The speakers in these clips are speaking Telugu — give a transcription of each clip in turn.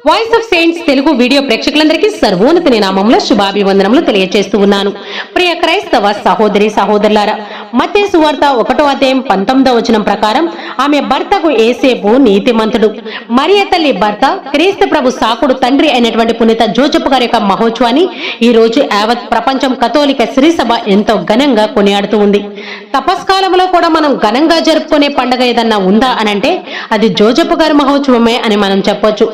Voice of saints Telugu video ప్రేక్షకులందరికీ సర్వోన్నత నామంలో శుభాభివందనములు తెలియజేస్తూ ఉన్నాను. ప్రియ క్రైస్తవ సహోదరి సహోదరులారా మధ్య సువార్త ఒకటో అధ్యాయం పంతొమ్మిదో వచనం ప్రకారం ఆమె భర్తకు ఏసేపు నీతిమంతుడు. మరియ తల్లి భర్త క్రీస్తు ప్రభు సాకుడు తండ్రి అయినటువంటి పునీత జోజప్ప గారి యొక్క మహోత్సవాన్ని ఈ రోజు యావత్ ప్రపంచం కథోలిక శ్రీ సభ ఎంతో ఘనంగా కొనియాడుతూ ఉంది. తపస్కాలంలో కూడా మనం ఘనంగా జరుపుకునే పండగ ఏదన్నా ఉందా అనంటే అది జోజప్ప గారి మహోత్సవమే అని మనం చెప్పొచ్చు.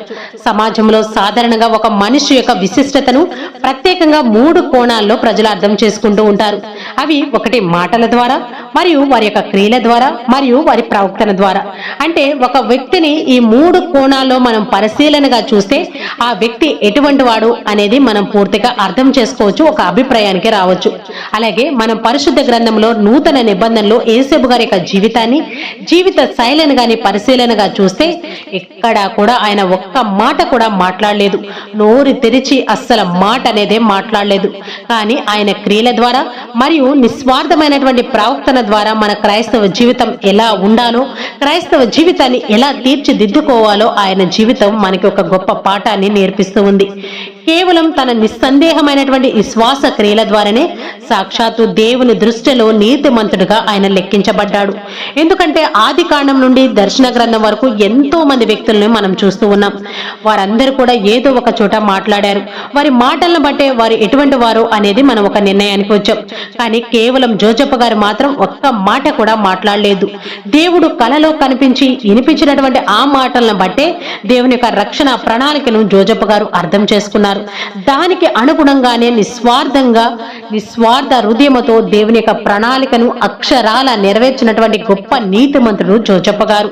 సమాజంలో సాధారణంగా ఒక మనిషి యొక్క విశిష్టతను ప్రత్యేకంగా మూడు కోణాల్లో ప్రజలు అర్థం చేసుకుంటూ ఉంటారు. అవి ఒకటి మాటల ద్వారా మరియు వారి యొక్క క్రియల ద్వారా మరియు వారి ప్రవర్తన ద్వారా. అంటే ఒక వ్యక్తిని ఈ మూడు కోణాల్లో మనం పరిశీలనగా చూస్తే ఆ వ్యక్తి ఎటువంటి వాడు అనేది మనం పూర్తిగా అర్థం చేసుకోవచ్చు ఒక అభిప్రాయానికి రావచ్చు. అలాగే మనం పరిశుద్ధ గ్రంథంలో నూతన నిబంధనలో ఏసేబు గారి యొక్క జీవితాన్ని జీవిత శైలిని గాని పరిశీలనగా చూస్తే ఎక్కడా కూడా ఆయన ఒక్క మాట కూడా మాట్లాడలేదు. నోరు తెరిచి అస్సలు మాట అనేదే మాట్లాడలేదు. కానీ ఆయన క్రియల ద్వారా మరియు నిస్వార్థమైనటువంటి ప్రవర్తన ద్వారా మన క్రైస్తవ జీవితం ఎలా ఉండాలో క్రైస్తవ జీవితాన్ని ఎలా తీర్చిదిద్దుకోవాలో ఆయన జీవితం మనకి ఒక గొప్ప పాఠాన్ని నేర్పిస్తూ ఉంది. కేవలం తన నిస్సందేహమైనటువంటి విశ్వాస క్రియల ద్వారానే సాక్షాత్తు దేవుని దృష్టిలో నీతిమంతుడుగా ఆయన లెక్కించబడ్డాడు. ఎందుకంటే ఆది కాండం నుండి దర్శన గ్రంథం వరకు ఎంతో మంది వ్యక్తులను మనం చూస్తూ ఉన్నాం. వారందరూ కూడా ఏదో ఒక చోట మాట్లాడారు. వారి మాటలను బట్టే వారు ఎటువంటి వారు అనేది మనం ఒక నిర్ణయానికి వచ్చాం. కానీ కేవలం జోజప్ప గారు మాత్రం ఒక్క మాట కూడా మాట్లాడలేదు. దేవుడు కలలో కనిపించి వినిపించినటువంటి ఆ మాటలను బట్టే దేవుని యొక్క రక్షణ ప్రణాళికను జోజప్ప గారు అర్థం చేసుకున్నారు. దానికి అనుగుణంగానే నిస్వార్థంగా నిస్వార్థ హృదయముతో దేవుని యొక్క ప్రణాళికను అక్షరాల నెరవేర్చినటువంటి గొప్ప నీతిమంతుడు జోచప్ప గారు.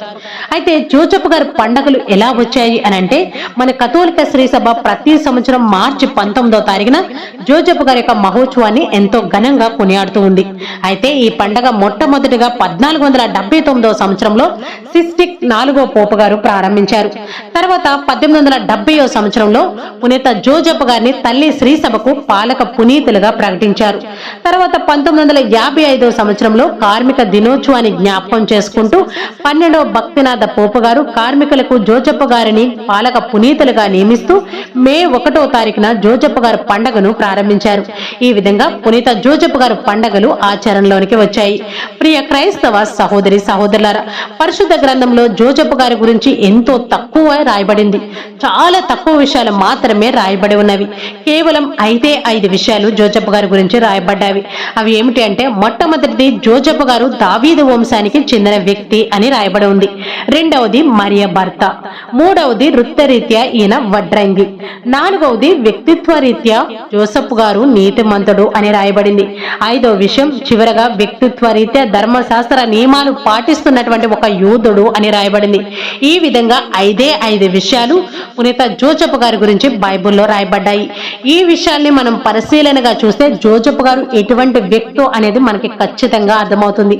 అయితే జోచప్ప గారు పండగలు ఎలా వచ్చాయి అని అంటే మన కథోలిక శ్రీ సభ ప్రతి సంవత్సరం మార్చి పంతొమ్మిదో తారీఖున జోచప్ప గారి యొక్క మహోత్సవాన్ని ఎంతో ఘనంగా కొనియాడుతూ ఉంది. అయితే ఈ పండగ మొట్టమొదటిగా పద్నాలుగు వందల డెబ్బై తొమ్మిదో సంవత్సరంలో సిస్టిక్ నాలుగో పోపు గారు ప్రారంభించారు. తర్వాత పద్దెనిమిది వందల డెబ్బైవ సంవత్సరంలో పునీత జో గారిని తల్లి శ్రీ సభకు పాలక పునీతులుగా ప్రకటించారు. తర్వాత పంతొమ్మిది వందల యాభై ఐదవ సంవత్సరంలో కార్మిక దినోత్సవాన్ని జ్ఞాపకం చేసుకుంటూ పన్నెండవ భక్తినాథ పోపు గారు కార్మికులకు జోజప్ప గారిని పాలక పునీతులుగా నియమిస్తూ మే ఒకటో తారీఖున జోజప్ప గారు పండగను ప్రారంభించారు. ఈ విధంగా పునీత జోజప్ప గారు పండగలు ఆచరణలోనికి వచ్చాయి. ప్రియ క్రైస్తవ సహోదరి సహోదరులారా పరిశుద్ధ గ్రంథంలో జోజప్ప గారి గురించి ఎంతో తక్కువ రాయబడింది. చాలా తక్కువ విషయాలు మాత్రమే రాయబడి ఉన్నవి. కేవలం ఐదే ఐదు విషయాలు జోజప్ప గారి గురించి రాయబడ్డావి. అవి ఏమిటి అంటే మొట్టమొదటిది జోజప్ప గారు దావీదు వంశానికి చెందిన వ్యక్తి అని రాయబడి ఉంది. రెండవది మరియ భర్త. మూడవది వృత్తరీత్యా ఈయన వడ్రంగి. నాలుగవది వ్యక్తిత్వ రీత్యా జోసఫ్ గారు నీతిమంతుడు అని రాయబడింది. ఐదో విషయం చివరగా వ్యక్తిత్వ రీత్యా ధర్మశాస్త్ర నియమాలు పాటిస్తున్నటువంటి ఒక యూదుడు అని రాయబడింది. ఈ విధంగా ఐదే ఐదు విషయాలు పునీత జోజప్ప గారి గురించి బైబిల్లో రాయబడ్డాయి. ఈ విషయాల్ని మనం పరిశీలనగా చూస్తే జోజప్ గారు ఎటువంటి వ్యక్తో అనేది మనకి ఖచ్చితంగా అర్థమవుతుంది.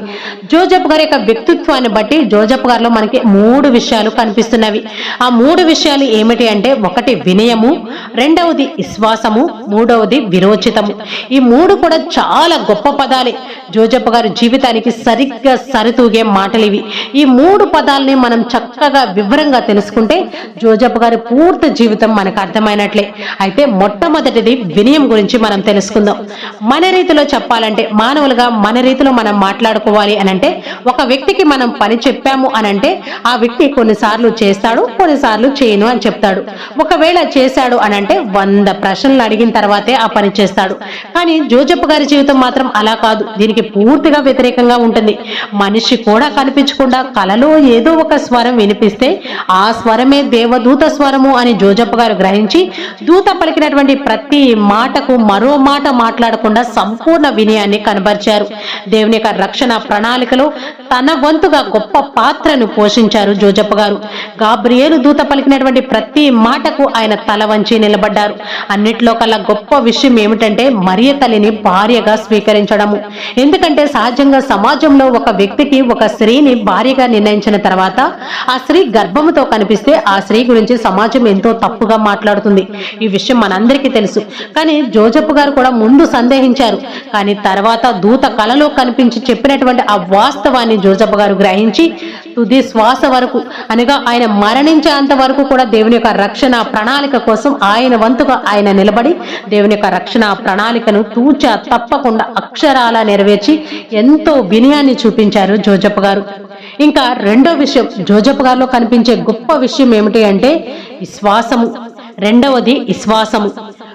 జోజప్ గారి యొక్క వ్యక్తిత్వాన్ని బట్టి జోజప్ గారిలో మనకి మూడు విషయాలు కనిపిస్తున్నవి. ఆ మూడు విషయాలు ఏమిటి అంటే ఒకటి వినయము రెండవది విశ్వాసము మూడవది విరోచితము. ఈ మూడు కూడా చాలా గొప్ప పదాలే. జోజప్ప గారి జీవితానికి సరిగ్గా సరితూగే మాటలు ఇవి. ఈ మూడు పదాలని మనం చక్కగా వివరంగా తెలుసుకుంటే జోజప్ప గారి పూర్తి జీవితం మనకు అర్థమైనట్లే. అయితే మొట్టమొదటిది వినయం గురించి మనం తెలుసుకుందాం. మన రీతిలో చెప్పాలంటే మానవులుగా మన రీతిలో మనం మాట్లాడుకోవాలి అని అంటే ఒక వ్యక్తికి మనం పని చెప్పాము అని అంటే ఆ వ్యక్తి కొన్నిసార్లు చేస్తాడు కొన్నిసార్లు చేయను అని చెప్తాడు. ఒకవేళ చేశాడు అని అంటే వంద ప్రశ్నలు అడిగిన తర్వాతే ఆ పని చేస్తాడు. కానీ జోజప్ప గారి జీవితం మాత్రం అలా కాదు. దీనికి పూర్తిగా వ్యతిరేకంగా ఉంటుంది. మనిషి కూడా కనిపించకుండా కలలో ఏదో ఒక స్వరం వినిపిస్తే ఆ స్వరమే దేవదూత స్వరము అని జోజప్ప గారు గ్రహించి దూత పలికినటువంటి ప్రతి మాటకు మరో మాట మాట్లాడకుండా సంపూర్ణ వినయాన్ని కనబరిచారు. దేవుని యొక్క రక్షణ ప్రణాళికలో తన వంతుగా గొప్ప పాత్రను పోషించారు జోజప్ప గారు. గాబ్రియేలు దూత పలికినటువంటి ప్రతి మాటకు ఆయన తల వంచి నిలబడ్డారు. అన్నిట్లో కల్లా గొప్ప విషయం ఏమిటంటే మరియ తల్లిని భార్యగా స్వీకరించడము. ఎందుకంటే సహజంగా సమాజంలో ఒక వ్యక్తికి ఒక స్త్రీని భార్యగా నిర్ణయించిన తర్వాత ఆ స్త్రీ గర్భముతో కనిపిస్తే ఆ స్త్రీ గురించి సమాజం ఎంతో తప్పుగా మాట్లాడుతుంది. ఈ విషయం మనందరికీ తెలుసు. కానీ జోజప్ప గారు కూడా ముందు సందేహించారు. కానీ తర్వాత దూత కలలో కనిపించి చెప్పినటువంటి ఆ వాస్తవాన్ని జోజప్ప గారు గ్రహించి తుది శ్వాస వరకు అనగా ఆయన మరణించేంత వరకు కూడా దేవుని యొక్క రక్షణ ప్రణాళిక కోసం ఆయన వంతుగా ఆయన నిలబడి దేవుని యొక్క రక్షణ ప్రణాళికను తూచా తప్పకుండా అక్షరాల నెరవేర్చి ఎంతో వినయాన్ని చూపించారు జోజప్ప గారు. ఇంకా రెండో విషయం జోజప్ప గారిలో కనిపించే గొప్ప విషయం ఏమిటి అంటే విశ్వాసము రెండవది విశ్వాసము.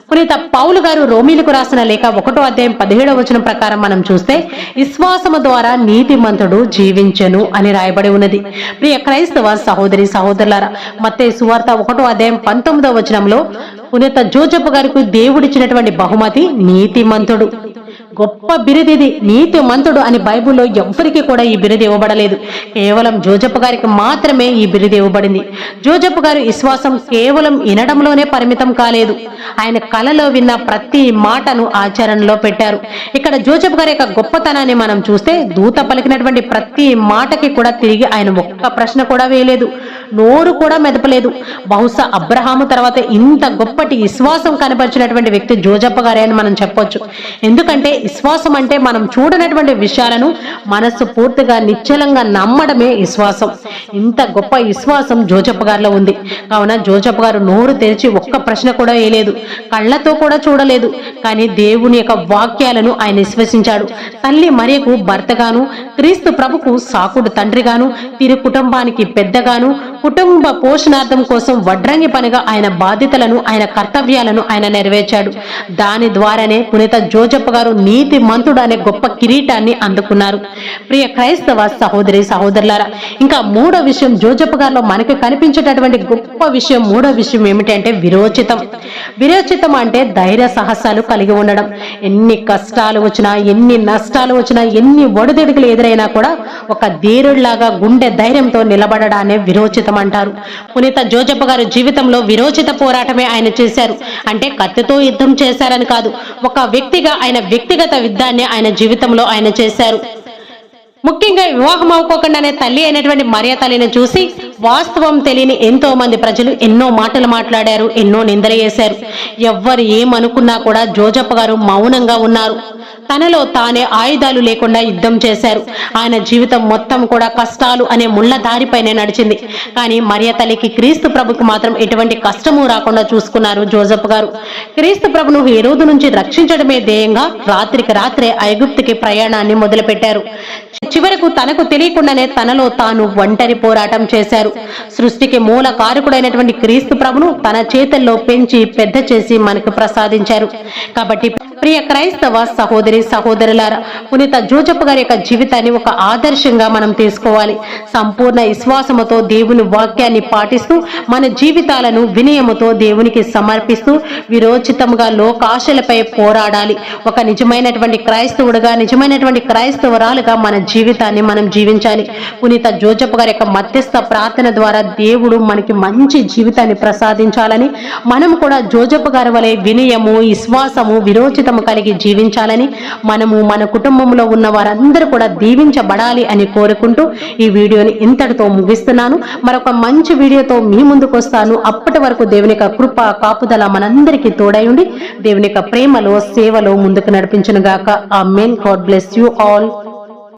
పునీత పౌలు గారు రోమిలకు రాసిన లేఖ ఒకటో అధ్యాయం పదిహేడవ వచనం ప్రకారం మనం చూస్తే విశ్వాసము ద్వారా నీతిమంతుడు జీవించెను అని రాయబడి ఉన్నది. ప్రియ క్రైస్తవ సహోదరి సహోదరులారా మత్తే సువార్త ఒకటో అధ్యాయం పంతొమ్మిదవ వచనంలో పునీత జోజప్ప గారికి దేవుడిచ్చినటువంటి బహుమతి నీతిమంతుడు. గొప్ప బిరుదిది నీతిమంతుడు అని బైబిల్లో ఎవ్వరికి కూడా ఈ బిరుదు ఇవ్వబడలేదు. కేవలం జోజప్ప గారికి మాత్రమే ఈ బిరుదు ఇవ్వబడింది. జోజప్ప గారు విశ్వాసం కేవలం వినడంలోనే పరిమితం కాలేదు. ఆయన కలలో విన్న ప్రతి మాటను ఆచరణలో పెట్టారు. ఇక్కడ జోజప్ప గారి యొక్క గొప్పతనాన్ని మనం చూస్తే దూత పలికినటువంటి ప్రతి మాటకి కూడా తిరిగి ఆయన ఒక్క ప్రశ్న కూడా వేయలేదు. నోరు కూడా మెదపలేదు. బహుశా అబ్రహాము తర్వాత ఇంత గొప్పటి విశ్వాసం కనపరిచినటువంటి వ్యక్తి జోజప్ప గారే అని మనం చెప్పొచ్చు. ఎందుకంటే విశ్వాసం అంటే మనం చూడనటువంటి విషయాలను మనస్సు పూర్తిగా నిశ్చలంగా నమ్మడమే విశ్వాసం. ఇంత గొప్ప విశ్వాసం జోజప్ప గారిలో ఉంది. కావున జోజప్ప గారు నోరు తెరిచి ఒక్క ప్రశ్న కూడా వేయలేదు. కళ్ళతో కూడా చూడలేదు. కానీ దేవుని యొక్క వాక్యాలను ఆయన విశ్వసించాడు. తల్లి మరియకు భర్తగాను క్రీస్తు ప్రభుకు సాకుడు తండ్రిగాను తిరు కుటుంబానికి పెద్దగాను కుటుంబ పోషణార్థం కోసం వడ్రంగి పనిగా ఆయన బాధ్యతలను ఆయన కర్తవ్యాలను ఆయన నెరవేర్చాడు. దాని ద్వారానే పునీత జోజప్ప గారు నీతి మంతుడు అనే గొప్ప కిరీటాన్ని అందుకున్నారు. ప్రియ క్రైస్తవ సహోదరి సహోదరులారా ఇంకా మూడో విషయం జోజప్ప గారిలో మనకు కనిపించేటటువంటి గొప్ప విషయం మూడో విషయం ఏమిటంటే విరోచితం. విరోచితం అంటే ధైర్య సాహసాలు కలిగి ఉండడం. ఎన్ని కష్టాలు వచ్చినా ఎన్ని నష్టాలు వచ్చినా ఎన్ని ఒడిదుడుకులు ఎదురైనా కూడా ఒక ధీరుడిలాగా గుండె ధైర్యంతో నిలబడడానే విరోచితం. అంటారు పునీత జోజప్ప గారు జీవితంలో విరోచిత పోరాటమే ఆయన చేశారు. అంటే కత్తితో యుద్ధం చేశారని కాదు ఒక వ్యక్తిగా ఆయన వ్యక్తిగత యుద్ధాన్ని ఆయన జీవితంలో ఆయన చేశారు. ముఖ్యంగా వివాహం అవ్వకోకుండానే తల్లి అయినటువంటి మరియ తల్లిని చూసి వాస్తవం తెలియని ఎంతో మంది ప్రజలు ఎన్నో మాటలు మాట్లాడారు ఎన్నో నిందలు చేశారు ఎవ్వరు ఏమనుకున్నా కూడా జోజప్ప గారు మౌనంగా ఉన్నారు. తనలో తానే ఆయుధాలు లేకుండా యుద్ధం చేశారు. ఆయన జీవితం మొత్తం కూడా కష్టాలు అనే ముళ్ళ దారిపైనే నడిచింది. కానీ మరియ తల్లికి క్రీస్తు ప్రభుకి మాత్రం ఎటువంటి కష్టము రాకుండా చూసుకున్నారు జోజప్ప గారు. క్రీస్తు ప్రభును ఈ రోజు నుంచి రక్షించడమే ధ్యేయంగా రాత్రికి రాత్రే ఐగుప్తికి ప్రయాణాన్ని మొదలుపెట్టారు. చివరకు తనకు తెలియకుండానే తనలో తాను ఒంటరి పోరాటం చేశారు. సృష్టికి మూల కారకుడైనటువంటి క్రీస్తు ప్రభును తన చేతుల్లో పెంచి పెద్ద చేసి మనకు ప్రసాదించారు. కాబట్టి ప్రియ క్రైస్తవ సహోదరి సహోదరులారా పునీత జోజప్ప గారి యొక్క జీవితాన్ని ఒక ఆదర్శంగా మనం తీసుకోవాలి. సంపూర్ణ విశ్వాసముతో దేవుని వాక్యాన్ని పాటిస్తూ మన జీవితాలను వినయముతో దేవునికి సమర్పిస్తూ విరోచితంగా లోకాశలపై పోరాడాలి. ఒక నిజమైనటువంటి క్రైస్తవుడుగా నిజమైనటువంటి క్రైస్తవరాలుగా మన జీవితాన్ని మనం జీవించాలి. పునీత జోజప్ప గారి యొక్క మధ్యస్థ ప్రార్థన ద్వారా దేవుడు మనకి మంచి జీవితాన్ని ప్రసాదించాలని మనం కూడా జోజప్ప గారి వలె వినయము విశ్వాసము విరోచితము కలిగి జీవించాలని మనము మన కుటుంబంలో ఉన్న వారందరూ కూడా దీవించబడాలి అని కోరుకుంటూ ఈ వీడియోని ఇంతటితో ముగిస్తున్నాను. మరొక మంచి వీడియోతో మీ ముందుకు వస్తాను. అప్పటి వరకు దేవుని యొక్క కృప కాపుదల మనందరికీ ఉండి దేవుని యొక్క ప్రేమలో సేవలో ముందుకు నడిపించను గాక amen God bless you all.